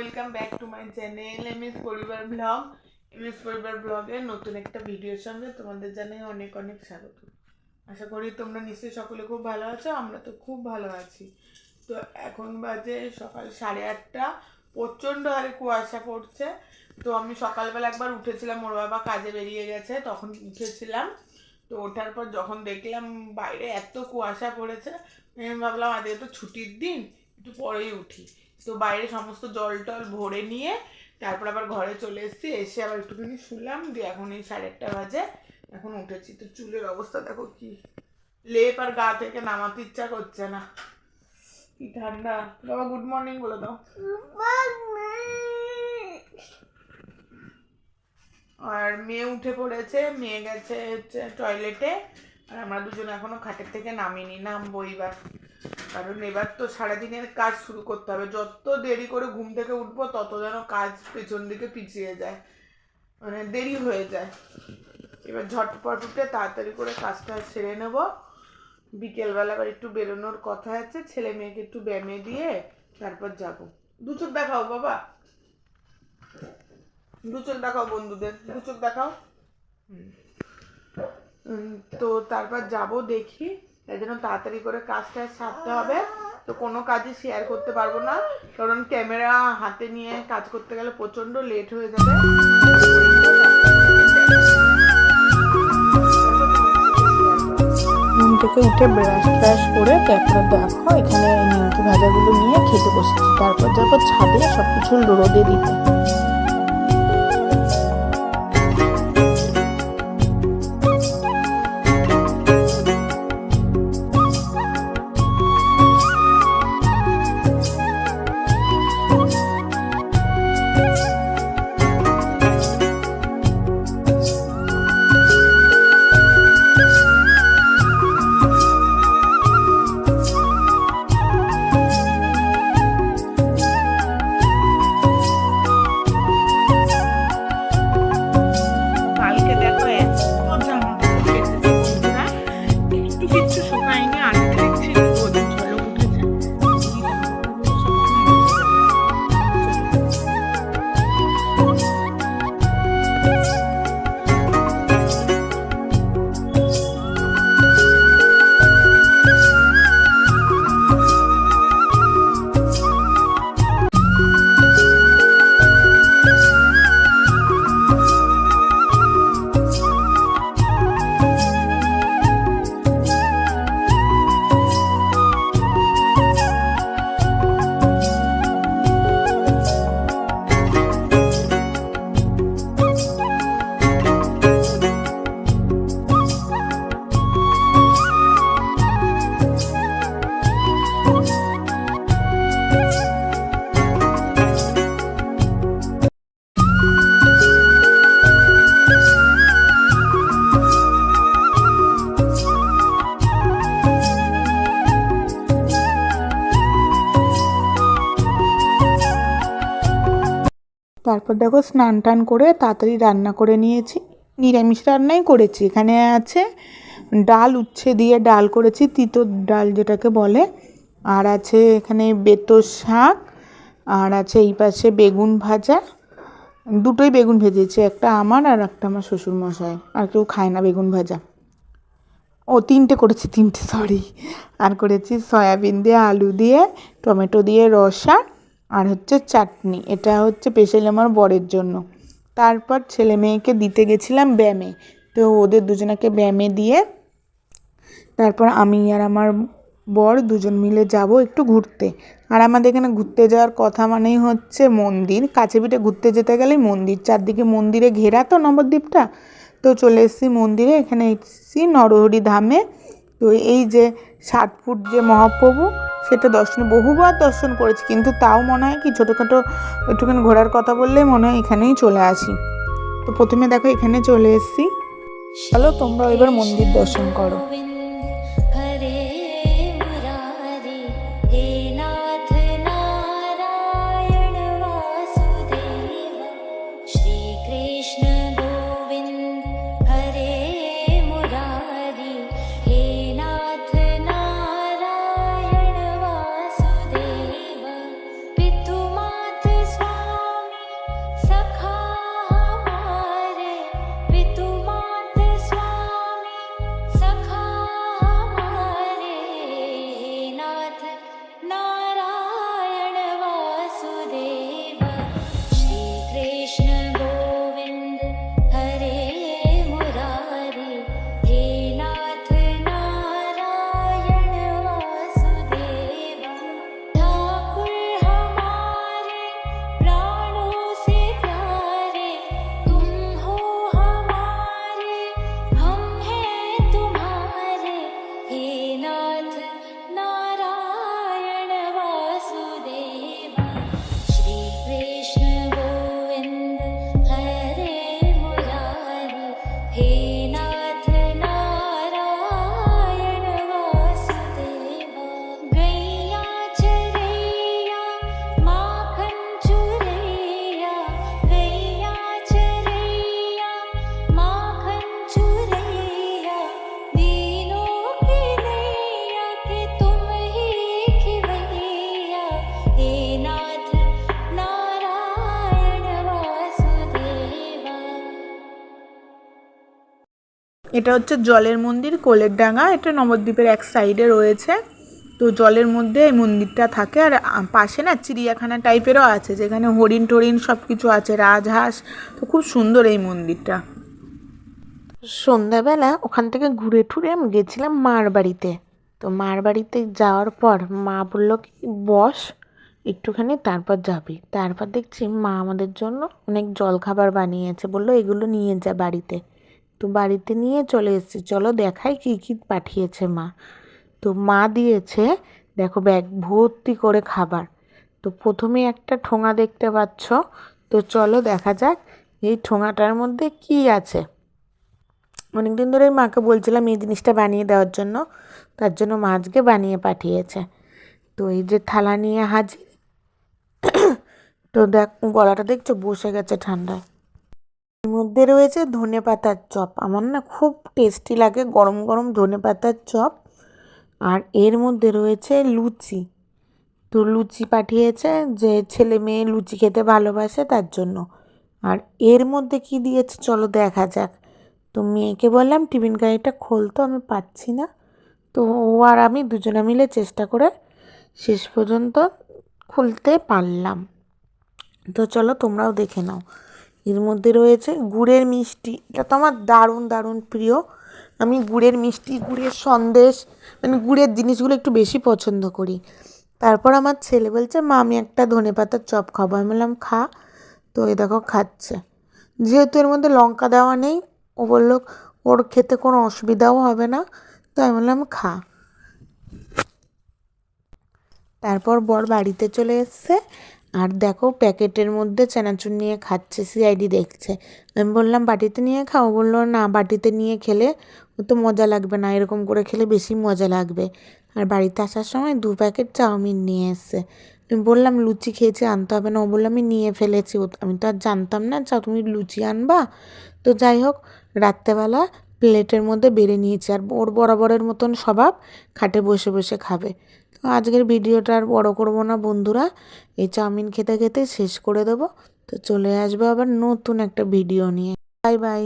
Welcome back to my channel M S পরিবার blog M S পরিবার ব্লগের নতুন একটা ভিডিওর সঙ্গে তোমাদের জানাই অনেক অনেক স্বাগত। আশা করি তোমরা নিশ্চয়ই সকলে খুব ভালো আছো, আমরা তো খুব ভালো আছি। তো এখন বাজে সকাল সাড়ে আটটা, প্রচণ্ড হারে কুয়াশা পড়ছে। তো আমি সকালবেলা একবার উঠেছিলাম, ওর বাবা কাজে বেরিয়ে গেছে, তখন উঠেছিলাম। তো ওঠার পর যখন দেখলাম বাইরে এত কুয়াশা পড়েছে, আমি ভাবলাম আজকে তো ছুটির দিন, একটু পরেই উঠি। তো বাইরে সমস্ত জল টল ভরে নিয়ে তারপর আবার ঘরে চলে এসেছি, এসে আবার একটুখানি শুলাম, দিয়ে এখন এই সাড়ে আটটা বাজে, এখন উঠেছি। তো চুলের অবস্থা দেখো কি, লেপ আর গা থেকে নামাতে ইচ্ছা করছে না। কি ঠান্ডা। বাবা গুড মর্নিং বলে দাও। আর মেয়ে উঠে পড়েছে, মেয়ে গেছে হচ্ছে টয়লেটে আর আমরা দুজন এখনও খাটের থেকে নামিনি, নামবো এবার কারণ এবার তো সারাদিনের কাজ শুরু করতে হবে। যত দেরি করে ঘুম থেকে উঠবো, তত যেন কাজ পেছন দিকে পিছিয়ে যায়। মানে দেরি হয়ে যায়। এবার ঝটপট উঠে তাড়াতাড়ি করে কাজটা সেরে নেব। বিকেলবেলা আবার একটু বেরোনোর কথা আছে, ছেলে মেয়েকে একটু ব্যায়ামে দিয়ে তারপর যাব। দু চোখ দেখাও বাবা। দু চোখ দেখাও বন্ধুদের দু চোখ দেখাও। হুম। তো তারপর যাব দেখি। তাই জন্য তাড়াতাড়ি করে কাজটা সারতে হবে। তো কোনো কাজই শেয়ার করতে পারব না। কারণ ক্যামেরা হাতে নিয়ে কাজ করতে গেলে প্রচণ্ড লেট হয়ে যাবে। ঘুম থেকে উঠে ব্রাশ ট্রাশ করে তারপরে দেখো, এখানে নিমকি ভাজাগুলো নিয়ে খেতে বসেছি। তারপর যাব ছাদে সব কিছু রোদে দিতে। তারপর দেখো স্নান টান করে তাড়াতাড়ি রান্না করে নিয়েছি। নিরামিষ রান্নাই করেছি। এখানে আছে ডাল উচ্ছে দিয়ে ডাল করেছি, তিতো ডাল যেটাকে বলে। আর আছে এখানে বেতো শাক, আর আছে এই পাশে বেগুন ভাজা। দুটোই বেগুন ভেজেছি, একটা আমার আর একটা আমার শ্বশুর মশাই আর কেউ খায় না বেগুন ভাজা। ও তিনটে করেছি, তিনটে সরি আর করেছি সয়াবিন দিয়ে, আলু দিয়ে, টমেটো দিয়ে, রসা আর হচ্ছে চাটনি। এটা হচ্ছে স্পেশালি আমার বরের জন্য। তারপর ছেলে মেয়েকে দিতে গেছিলাম ব্যায়ামে। তো ওদের দুজনাকে ব্যায়ামে দিয়ে তারপর আমি আর আমার বর দুজন মিলে যাব একটু ঘুরতে। আর আমাদের এখানে ঘুরতে যাওয়ার কথা মানেই হচ্ছে মন্দির। কাছে পিঠে ঘুরতে যেতে গেলেই মন্দির। চারদিকে মন্দিরে ঘেরা তো নবদ্বীপটা। তো চলে এসেছি মন্দিরে। এখানে এসেছি নরহরি ধামে। তো এই যে ষাট ফুট যে মহাপ্রভু, সেটা দর্শন বহুবার দর্শন করেছি, কিন্তু তাও মনে হয় কি ছোটোখাটো একটুখানি ঘোরার কথা বললেই মনে হয় এখানেই চলে আসি। তো প্রথমে দেখো এখানে চলে এসছি। চলো তোমরা এবার মন্দির দর্শন করো। এটা হচ্ছে জলের মন্দির, কোলের ডাঙা। এটা নবদ্বীপের এক সাইডে রয়েছে। তো জলের মধ্যে এই মন্দিরটা থাকে। আর পাশে না চিড়িয়াখানা টাইপেরও আছে, যেখানে হরিণ টরিণ সব কিছু আছে, রাজহাঁস। তো খুব সুন্দর এই মন্দিরটা। সন্ধ্যাবেলা ওখান থেকে ঘুরে ঠুরে আমি গেছিলাম মার বাড়িতে। তো মার বাড়িতে যাওয়ার পর মা বলল কি, বস, একটুখানি তারপর যাবি। তারপর দেখছি মা আমাদের জন্য অনেক জলখাবার বানিয়েছে। বলল, এগুলো নিয়ে যা বাড়িতে। তো বাড়িতে নিয়ে চলে এসেছি। চলো দেখাই কী কী পাঠিয়েছে মা। তো মা দিয়েছে, দেখো ব্যাগ, ভর্তি করে খাবার। তো প্রথমে একটা ঠোঙা দেখতে পাচ্ছ। তো চলো দেখা যাক এই ঠোঙাটার মধ্যে কী আছে। অনেকদিন ধরে মাকে বলছিলাম এই জিনিসটা বানিয়ে দেওয়ার জন্য। তার জন্য মা আজকে বানিয়ে পাঠিয়েছে। তো এই যে থালা নিয়ে হাজির। তো দেখ, গলাটা দেখছ? বসে গেছে ঠান্ডায়। এর মধ্যে রয়েছে ধনে পাতার চপ। আমার না খুব টেস্টি লাগে গরম গরম ধনে পাতার চপ। আর এর মধ্যে রয়েছে লুচি। তো লুচি পাঠিয়েছে যে ছেলে মেয়ে লুচি খেতে ভালোবাসে তার জন্য। আর এর মধ্যে কি দিয়েছে চলো দেখা যাক। তো মেয়েকে বললাম, টিফিন গাড়িটা খোলতো আমি পাচ্ছি না। তো ও আর আমি দুজনে মিলে চেষ্টা করে শেষ পর্যন্ত খুলতে পারলাম। তো চলো তোমরাও দেখে নাও। এর মধ্যে রয়েছে গুড়ের মিষ্টি। এটা তো আমার দারুণ দারুণ প্রিয়। আমি গুড়ের মিষ্টি, গুড়ের সন্দেশ মানে গুড়ের জিনিসগুলো একটু বেশি পছন্দ করি। তারপর আমার ছেলে বলছে, মা, আমি একটা ধনে পাতার চপ খাব। আমি বললাম, খা। তো এ দেখো খাচ্ছে। যেহেতু এর মধ্যে লঙ্কা দেওয়া নেই, ও বলল, ওর খেতে কোনো অসুবিধাও হবে না। তো আমি বললাম, খা। তারপর বর বাড়িতে চলে এসছে। আর দেখো প্যাকেটের মধ্যে চানাচুর নিয়ে খাচ্ছে, সিআইডি দেখছে। আমি বললাম, বাটিতে নিয়ে খাও? বলল, না, বাটিতে নিয়ে খেলে তো মজা লাগবে না, এরকম করে খেলে বেশি মজা লাগবে। আর বাড়িতে আসার সময় দু প্যাকেট চাউমিন নিয়ে এসছে। আমি বললাম, লুচি খেয়েছি, আনতে হবে না। ও বলল, আমি নিয়ে ফেলেছি। আমি তো আর জানতাম না চা তুমি লুচি আনবা। তো যাই হোক, রাত্রেবেলা প্লেটের মধ্যে বেড়ে নিয়েছে আর ওর বরাবরের মতন স্বভাব খাটে বসে বসে খাবে। তো আজকের ভিডিওটা আর বড়ো করব না বন্ধুরা, এই চাউমিন খেতে খেতে শেষ করে দেবো। তো চলে আসব আবার নতুন একটা ভিডিও নিয়ে। Bye bye.